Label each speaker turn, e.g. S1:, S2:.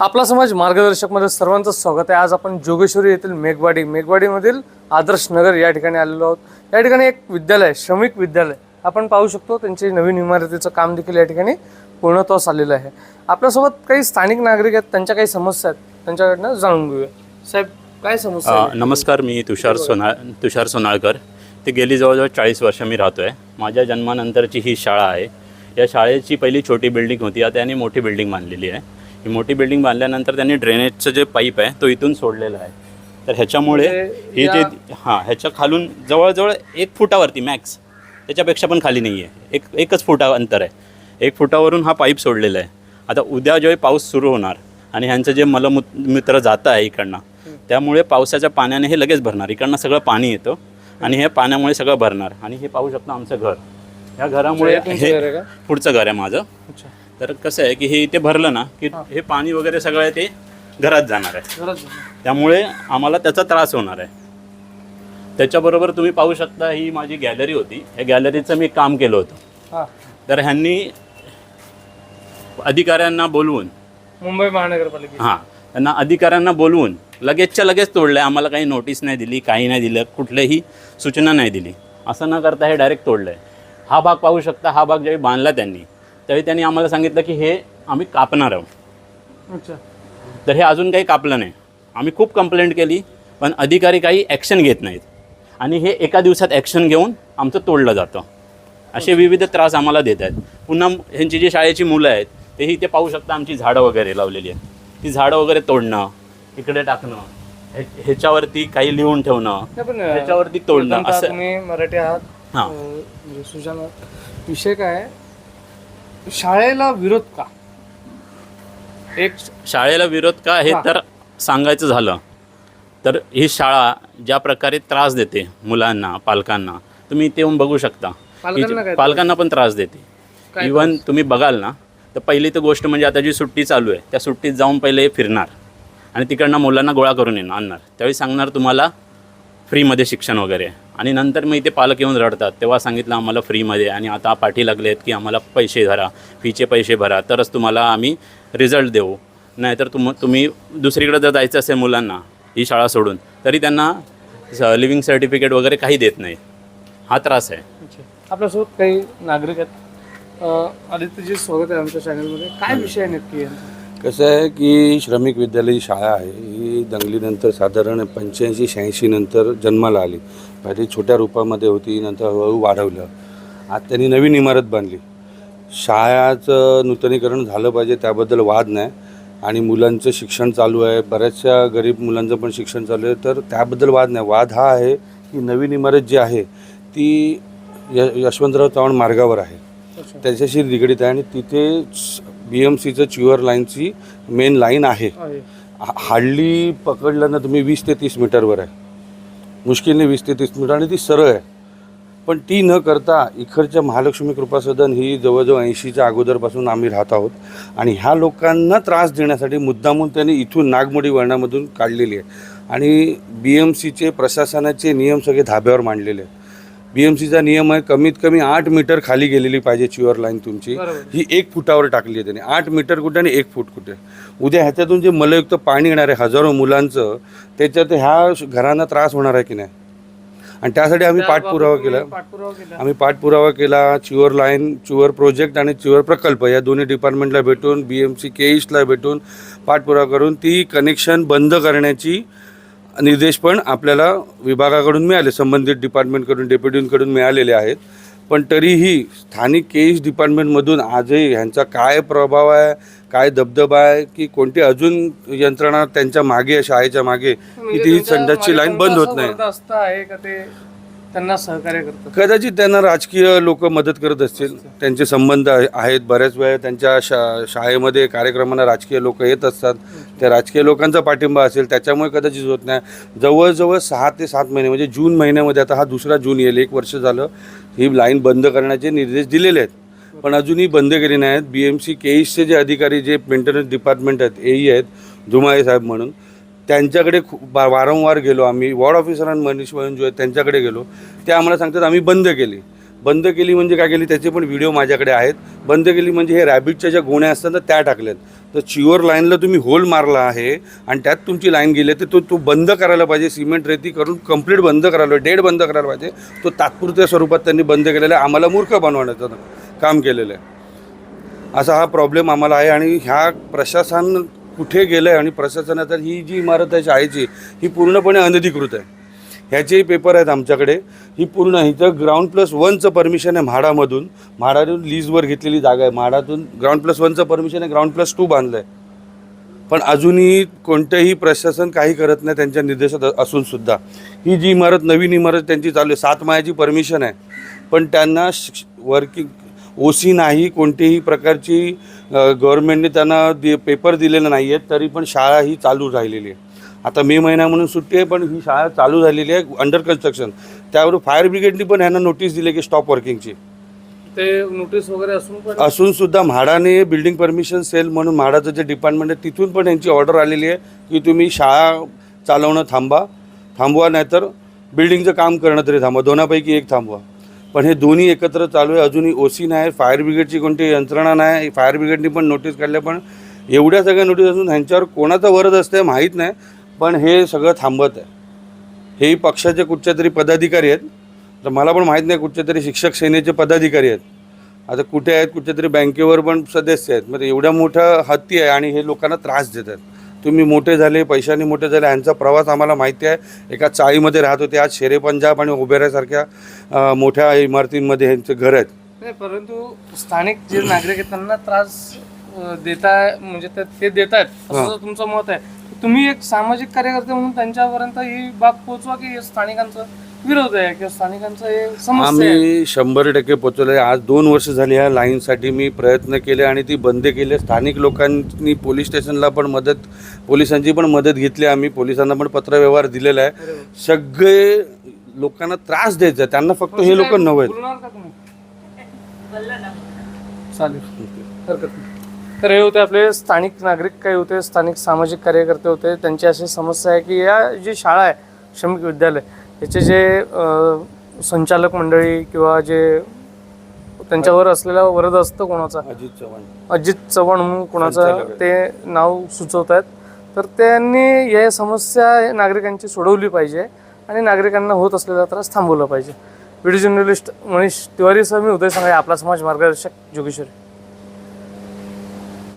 S1: आपला समाज मार्गदर्शकमध्ये सर्वांचं स्वागत आहे. आज आपण जोगेश्वरी येथील मेघवाडी मेघवाडीमधील आदर्श नगर या ठिकाणी आलेलो आहोत. या ठिकाणी एक विद्यालय श्रमिक विद्यालय. आपण पाहू शकतो त्यांची नवीन इमारतीचं काम देखील या ठिकाणी पूर्णत्वास आलेलं आहे. आपल्यासोबत काही स्थानिक नागरिक आहेत त्यांच्या काही समस्या आहेत त्यांच्याकडनं जाणून घेऊया. साहेब काय समस्या
S2: नमस्कार मी तुषार सोना तुषार सोनाळकर. ते गेली जवळजवळ चाळीस वर्ष मी राहतो आहे माझ्या जन्मानंतरची ही शाळा आहे. या शाळेची पहिली छोटी बिल्डिंग होती आता त्याने मोठी बिल्डिंग बांधलेली आहे. ही मोठी बिल्डिंग बांधल्यानंतर त्यांनी ड्रेनेजचं जे पाईप आहे तो इथून सोडलेला आहे. तर ह्याच्यामुळे
S1: म्हणजे
S2: ही जे हां ह्याच्या खालून जवळजवळ एक फुटावरती मॅक्स त्याच्यापेक्षा पण खाली नाही आहे एक एकच फुटा अंतर आहे. एक फुटावरून हा पाईप सोडलेला आहे. आता उद्या जेव्हा पाऊस सुरू होणार आणि ह्यांचं जे मलमूत्र जातं आहे इकडनं त्यामुळे पावसाच्या पाण्याने हे लगेच भरणार. इकडनं सगळं पाणी येतं आणि हे पाण्यामुळे सगळं भरणार. आणि हे पाहू शकतो आमचं घर. या घरामुळे
S1: हे?
S2: पुढचं घर आहे माझं.
S1: अच्छा.
S2: तर कसं आहे की हे इथे भरलं ना की हे. पाणी वगैरे सगळं आहे ते घरात जाणार आहे.
S1: गरज
S2: त्यामुळे आम्हाला त्याचा त्रास होणार आहे. त्याच्याबरोबर तुम्ही पाहू शकता ही माझी गॅलरी होती. या गॅलरीचं मी काम केलं होतं.
S1: हां.
S2: तर ह्यांनी अधिकाऱ्यांना बोलवून
S1: मुंबई महानगरपालिका
S2: हां त्यांना अधिकाऱ्यांना बोलवून लगेचच्या लगेच तोडलं आम्हाला काही नोटीस नाही दिली काही नाही दिलं कुठल्याही सूचना नाही दिली. असं न करता हे डायरेक्ट तोडलं आहे हा भाग पाहू शकता हा भाग ज्यावेळी बांधला त्यांनी त्यावेळी त्यांनी आम्हाला सांगितलं की हे आम्ही कापणार आहोत.
S1: अच्छा.
S2: तर हे अजून काही कापलं नाही. आम्ही खूप कंप्लेंट केली पण अधिकारी काही ॲक्शन घेत नाहीत. आणि हे एका दिवसात ॲक्शन घेऊन आमचं तोडलं जातं. असे विविध त्रास आम्हाला देत आहेत. पुन्हा ह्यांची जी शाळेची मुलं आहेत तेही इथे पाहू शकता आमची झाडं वगैरे लावलेली आहेत. ती झाडं वगैरे तोडणं इकडे टाकणं ह्याच्यावरती काही लिहून ठेवणं ह्याच्यावरती तोडणं असं
S1: मराठी आहात. विषय काय? शाळेला विरोध का? एक
S2: शाळेला विरोध का हे
S1: हां.
S2: तर सांगायचं झालं. तर ही शाळा ज्या प्रकारे त्रास देते मुलांना पालकांना तुम्ही इथे येऊन बघू शकता.
S1: पालकांना काय
S2: हिचे- पालकांना पण त्रास देते.
S1: काय
S2: इवन तुम्ही बघाल ना तर पहिली तर गोष्ट म्हणजे आता जी सुट्टी चालू आहे त्या सुट्टीत जाऊन पहिले फिरणार. आणि तिकडनं मुलांना गोळा करून येणार आणणार. त्यावेळी सांगणार तुम्हाला फ्रीमध्ये शिक्षण वगैरे. आणि नंतर मग इथे पालक येऊन रडतात. तेव्हा सांगितलं आम्हाला फ्रीमध्ये आणि आता पाठी लागले आहेत की आम्हाला पैसे भरा फीचे पैसे भरा. तरच तुम्हाला आम्ही रिझल्ट देऊ. नाहीतर तुम तुम्ही दुसरीकडे जर जायचं असेल मुलांना ही शाळा सोडून तरी त्यांना लिव्हिंग सर्टिफिकेट वगैरे काही देत नाही. हा त्रास आहे.
S1: आपल्यासोबत काही नागरिक आहेत. आदित्यजी स्वागत आहे आमच्या चॅनलमध्ये काय विषय आहे नक्की यांचा?
S3: कसं आहे की श्रमिक विद्यालय जी शाळा आहे ही दंगलीनंतर साधारण पंच्याऐंशी शहाऐंशी नंतर जन्माला आली. पहिले छोट्या रूपामध्ये होती नंतर हळूहळू वाढवलं. आज त्यांनी नवीन इमारत बांधली. शाळाचं नूतनीकरण झालं पाहिजे त्याबद्दल वाद नाही. आणि मुलांचं शिक्षण चालू आहे. बऱ्याचशा गरीब मुलांचं पण शिक्षण चालू आहे. तर त्याबद्दल वाद नाही. वाद हा आहे की नवीन इमारत जी आहे ती य यशवंतराव चव्हाण मार्गावर आहे. त्याच्याशी निगडीत आहे आणि तिथे बी एम सीचं च्युअर लाईनची मेन लाईन आहे. हा- हार्डली पकडलं ना तुम्ही वीस ते तीस मीटरवर आहे. मुश्किलने वीस ते तीस मीटर आणि ती सरळ आहे. पण ती न करता इकडच्या महालक्ष्मी कृपा सदन ही जवळजवळ ऐंशीच्या अगोदरपासून आम्ही राहत आहोत. आणि ह्या लोकांना त्रास देण्यासाठी मुद्दामून त्यांनी इथून नागमोडी वळणामधून काढलेली आहे. आणि बी एम सीचे प्रशासनाचे नियम सगळे धाब्यावर मांडलेले आहेत. बी एम सीचा नियम आहे कमीत कमी आठ मीटर खाली गेलेली पाहिजे च्युअर लाईन तुमची. ही एक फुटावर टाकली आहे त्यांनी. आठ मीटर कुठे आणि एक फूट कुठे. उद्या ह्याच्यातून जे मलयुक्त पाणी येणार आहे हजारो मुलांचं त्याच्यात ह्या घरांना त्रास होणार आहे की नाही? आणि त्यासाठी आम्ही पाठपुरावा केला. आम्ही पाठपुरावा केला चिवर लाईन चिवर प्रोजेक्ट आणि चिवर प्रकल्प. या दोन्ही डिपार्टमेंटला भेटून बी एम सी केईसला भेटून पाठपुरावा करून ती कनेक्शन बंद करण्याची निर्देश पण आपल्याला विभागाकडून मिळाले संबंधित डिपार्टमेंटकडून डेप्युटींकडून मिळालेले आहेत. पण तरीही स्थानिक केईस डिपार्टमेंटमधून आजही ह्यांचा काय प्रभाव आहे काय दबदबा आहे की कोणती अजून यंत्रणा त्यांच्या मागे शाळेच्या मागे की ती
S1: त्यांच्या
S3: संडासची लाईन बंद होत नाही.
S1: त्यांना सहकार्य करतात?
S3: कदाचित त्यांना राजकीय लोक मदत करत असतील. त्यांचे संबंध आहे- आहेत बऱ्याच वेळा. त्यांच्या शा शाळेमध्ये कार्यक्रमांना राजकीय लोक येत असतात. त्या राजकीय लोकांचा पाठिंबा असेल त्याच्यामुळे कदाचित होत नाही. जवळजवळ सहा ते सात महिने म्हणजे जून महिन्यामध्ये आता हा दुसरा जून येईल एक वर्ष झालं ही लाईन बंद करण्याचे निर्देश दिलेले आहेत. पण अजूनही बंद केले नाही आहेत. बी एम सी केईसचे जे अधिकारी जे मेंटेनन्स डिपार्टमेंट आहेत एई आहेत धुमाळे साहेब म्हणून त्यांच्याकडे खूप बा वारंवार गेलो आम्ही. वॉर्ड ऑफिसर आणि मनीष वळून जो आहेत त्यांच्याकडे गेलो. ते आम्हाला सांगतात आम्ही बंद केली. बंद केली म्हणजे काय केली? त्याचे पण व्हिडिओ माझ्याकडे आहेत. बंद केली म्हणजे हे रॅबिटच्या ज्या गोण्या असतात ना त्या टाकल्यात. तर चिवर लाईनला तुम्ही होल मारला आहे आणि त्यात तुमची लाईन गेली आहे, तर तो तो बंद करायला पाहिजे सिमेंट रेती करून कंप्लीट बंद करायला पाहिजे डेड बंद करायला पाहिजे. तो तात्पुरत्या स्वरूपात त्यांनी बंद केलेला आहे. आम्हाला मूर्ख बनवण्याचं काम केलेलं आहे. असा हा प्रॉब्लेम आम्हाला आहे आणि ह्या प्रशासन कुठे गेलं आहे आणि प्रशासनाचा ही जी इमारत आहे शाळेची ही पूर्णपणे अनधिकृत आहे. ह्याचेही पेपर आहेत आमच्याकडे. ही पूर्ण इथं ग्राउंड प्लस वनचं परमिशन आहे म्हाडामधून. म्हाडातून लीजवर घेतलेली जागा आहे. म्हाडातून ग्राउंड प्लस वनचं परमिशन आहे ग्राउंड प्लस टू बांधलं आहे पण अजूनही कोणतंही प्रशासन काही करत नाही त्यांच्या निर्देशात असूनसुद्धा ही जी इमारत नवीन इमारत त्यांची चालू आहे. सात मायाची परमिशन आहे. पण त्यांना वर्किंग ओ सी नाही कोणतीही प्रकारची गव्हर्मेंटने त्यांना दि पेपर दिलेले नाही आहेत तरी पण शाळा ही चालू राहिलेली आहे. आता मे महिना म्हणून सुट्टी आहे पण ही शाळा चालू झालेली आहे अंडर कन्स्ट्रक्शन त्यावर फायर ब्रिगेडनी पण ह्यांना नोटीस दिली की स्टॉप वर्किंगची
S1: ते नोटीस वगैरे असून
S3: असून सुद्धा म्हाडाने बिल्डिंग परमिशन सेल म्हणून म्हाडाचं जे डिपार्टमेंट आहे तिथून पण यांची ऑर्डर आलेली आहे की तुम्ही शाळा चालवणं थांबा. थांबवा नाहीतर बिल्डिंगचं काम करणं तरी थांबवा. दोनापैकी एक थांबवा. पण हे दोन्ही एकत्र चालू आहे. अजूनही ओ सी नाही फायर ब्रिगेडची कोणती यंत्रणा नाही फायर ब्रिगेडनी पण नोटीस काढल्या पण एवढ्या सगळ्या नोटीस असून ह्यांच्यावर कोणाचा वरद असते माहीत नाही. पण हे सगळं थांबत आहे. हेही पक्षाचे कुठच्या तरी पदाधिकारी आहेत. तर मला पण माहीत नाही कुठच्या तरी शिक्षक सेनेचे पदाधिकारी आहेत. आता कुठे आहेत कुठच्या तरी बँकेवर पण सदस्य आहेत. मग एवढ्या मोठं हत्ती आहे आणि हे लोकांना त्रास देतात तुम्ही मोठे झाले पैशाने मोठे झाले यांचा प्रवास आम्हाला माहिती आहे. एका चाळीमध्ये राहत होते. आज शेरे पंजाब आणि उबेऱ्यासारख्या मोठ्या इमारतींमध्ये ह्यांचे घर आहेत.
S1: नाही परंतु स्थानिक जे नागरिक आहेत त्यांना त्रास देताय म्हणजे ते- ते देत आहेत असं तुमचं मत आहे. तुम्ही एक सामाजिक कार्यकर्ते म्हणून त्यांच्यापर्यंत ही बाब पोहोचवा की हे स्थानिकांचा विरोध आहे किंवा स्थानिकांचं हे समस्या आहे?
S3: आम्ही शंभर टक्के पोचवले आज दोन वर्ष झाली ह्या लाईनसाठी मी प्रयत्न केले आणि ती बंद केली. स्थानिक लोकांनी पोलीस स्टेशनला पण मदत पोलिसांची पण मदत घेतली. आम्ही पोलिसांना पण पत्रव्यवहार दिलेला आहे. सगळे लोकांना त्रास द्यायचा. त्यांना फक्त हे लोक नव्हे.
S1: बोलणार का तुम्ही? चालेल. हरकत नाही. तर हे होते आपले स्थानिक नागरिक काही होते स्थानिक सामाजिक कार्यकर्ते होते. त्यांची अशी समस्या आहे की या जी शाळा आहे श्रमिक विद्यालय याचे जे संचालक मंडळी किंवा जे त्यांच्यावर असलेला वरद असतं कोणाचा?
S3: अजित चव्हाण.
S1: अजित चव्हाण म्हणून कोणाचं. ते नाव सुचवत आहेत तर त्यांनी या समस्या नागरिकांची सोडवली पाहिजे आणि नागरिकांना होत असलेला त्रास थांबवला पाहिजे. व्हिडिओ जर्नलिस्ट मनीष तिवारीसह मी उदय सांगा आपला समाज मार्गदर्शक जोगेश्वरी.